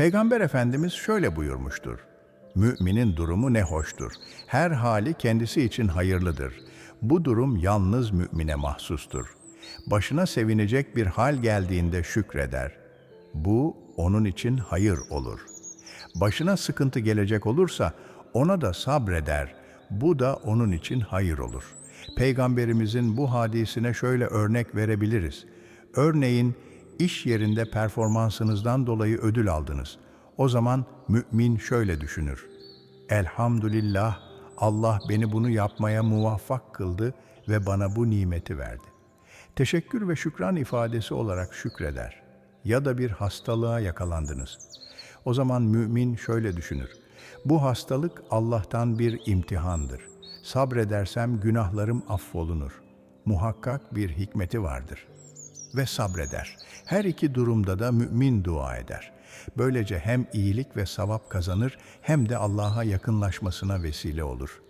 Peygamber Efendimiz şöyle buyurmuştur. Müminin durumu ne hoştur. Her hali kendisi için hayırlıdır. Bu durum yalnız mümine mahsustur. Başına sevinecek bir hal geldiğinde şükreder. Bu onun için hayır olur. Başına sıkıntı gelecek olursa ona da sabreder. Bu da onun için hayır olur. Peygamberimizin bu hadisine şöyle örnek verebiliriz. Örneğin iş yerinde performansınızdan dolayı ödül aldınız. O zaman mümin şöyle düşünür. Elhamdülillah Allah beni bunu yapmaya muvaffak kıldı ve bana bu nimeti verdi. Teşekkür ve şükran ifadesi olarak şükreder. Ya da bir hastalığa yakalandınız. O zaman mümin şöyle düşünür. Bu hastalık Allah'tan bir imtihandır. Sabredersem günahlarım affolunur. Muhakkak bir hikmeti vardır. Ve sabreder. Her iki durumda da mümin dua eder. Böylece hem iyilik ve savap kazanır hem de Allah'a yakınlaşmasına vesile olur.''